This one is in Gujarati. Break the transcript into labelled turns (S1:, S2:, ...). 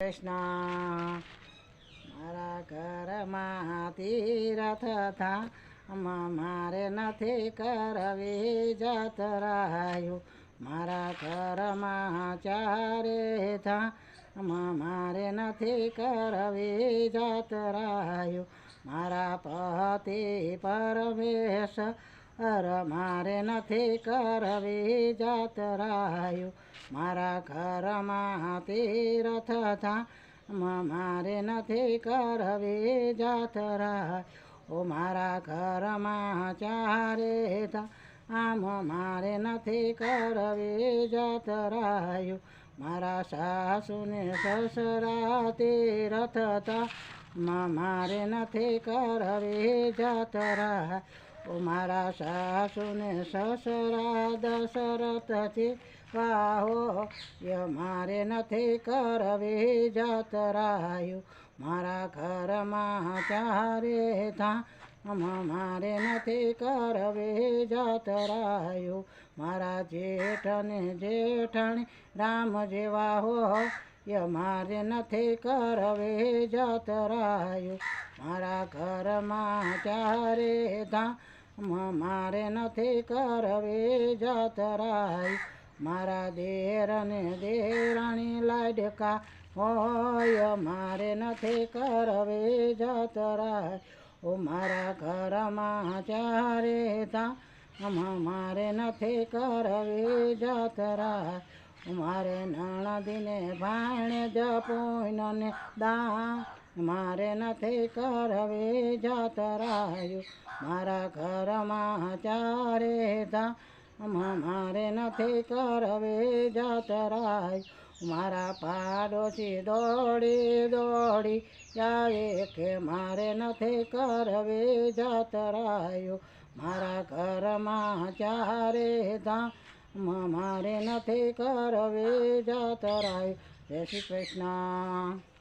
S1: કૃષ્ણ મારા ઘરમાં તીરથ થા મારે નથી કરવી જાતરાયું મારા ઘરમાં ચારે થા મારે નથી કરવી જાતરાયું મારા પતિ પરમેશ અર મારે નથી કરવી જાતરાયું મારા ઘરમાં તીરથ થા મારે નથી કરવી જાતરા ઓ મારા ઘરમાં ચારે થા આમ મારે નથી કરવી જાતરાયું મારા સાસુને સસરા તીરથ થા મારે નથી કરવી જાતરા ઓ મારા સાસુને સસરા દશરથથી વાહો ય મારે નથી કરવી જતરાયું. મારા ઘરમાં ચારે થા મારે નથી કરવી જતરાયું. મારા જેઠને જેઠણી રામ જેવા હો ય મારે નથી કરવી જતરાયું. મારા ઘરમાં ચારે ધા મારે નથી કરવી જાતરાયું મારા દેરને દેરાણી લાડકા હોય, મારે નથી કરવી જતરાય ઓ મારા ઘરમાં ચારે ધા મારે નથી કરવી જતરાય મારે નણદીને ભાણે જપોઈને દા. મારે નથી કરવી જાતરાયું મારા ઘરમાં ચારે ધા મારે નથી કરવી જાતરાય મારા પાડોશી દોડી દોડી જાય કે મારે નથી કરવી જાતરાયો મારા ઘરમાં ચારે ધામ. મારે નથી કરવી જાતરાય જય શ્રી કૃષ્ણ.